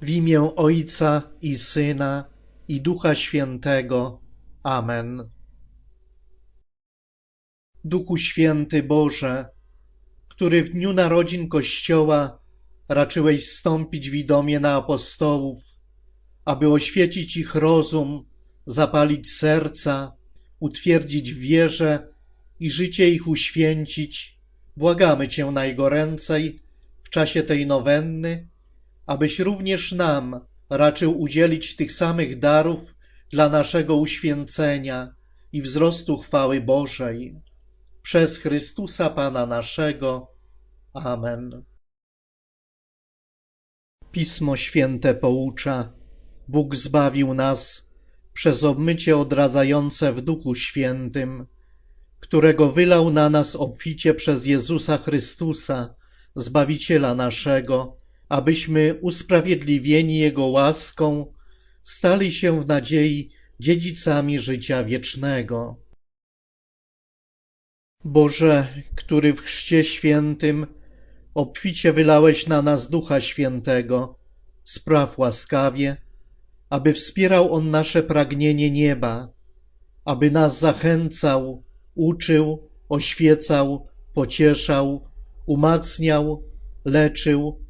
W imię Ojca i Syna i Ducha Świętego. Amen. Duchu Święty Boże, który w dniu narodzin Kościoła raczyłeś stąpić widomie na apostołów, aby oświecić ich rozum, zapalić serca, utwierdzić wierze i życie ich uświęcić, błagamy Cię najgoręcej w czasie tej nowenny, abyś również nam raczył udzielić tych samych darów dla naszego uświęcenia i wzrostu chwały Bożej. Przez Chrystusa Pana naszego. Amen. Pismo Święte poucza, Bóg zbawił nas przez obmycie odradzające w Duchu Świętym, którego wylał na nas obficie przez Jezusa Chrystusa, Zbawiciela naszego, abyśmy usprawiedliwieni Jego łaską stali się w nadziei dziedzicami życia wiecznego. Boże, który w Chrzcie Świętym obficie wylałeś na nas Ducha Świętego, spraw łaskawie, aby wspierał On nasze pragnienie nieba, aby nas zachęcał, uczył, oświecał, pocieszał, umacniał, leczył,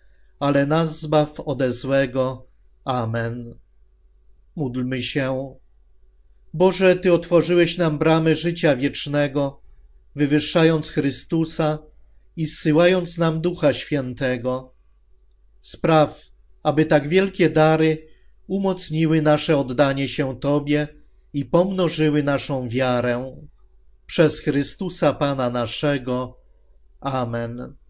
ale nas zbaw ode złego. Amen. Módlmy się. Boże, Ty otworzyłeś nam bramy życia wiecznego, wywyższając Chrystusa i zsyłając nam Ducha Świętego. Spraw, aby tak wielkie dary umocniły nasze oddanie się Tobie i pomnożyły naszą wiarę. Przez Chrystusa Pana naszego. Amen.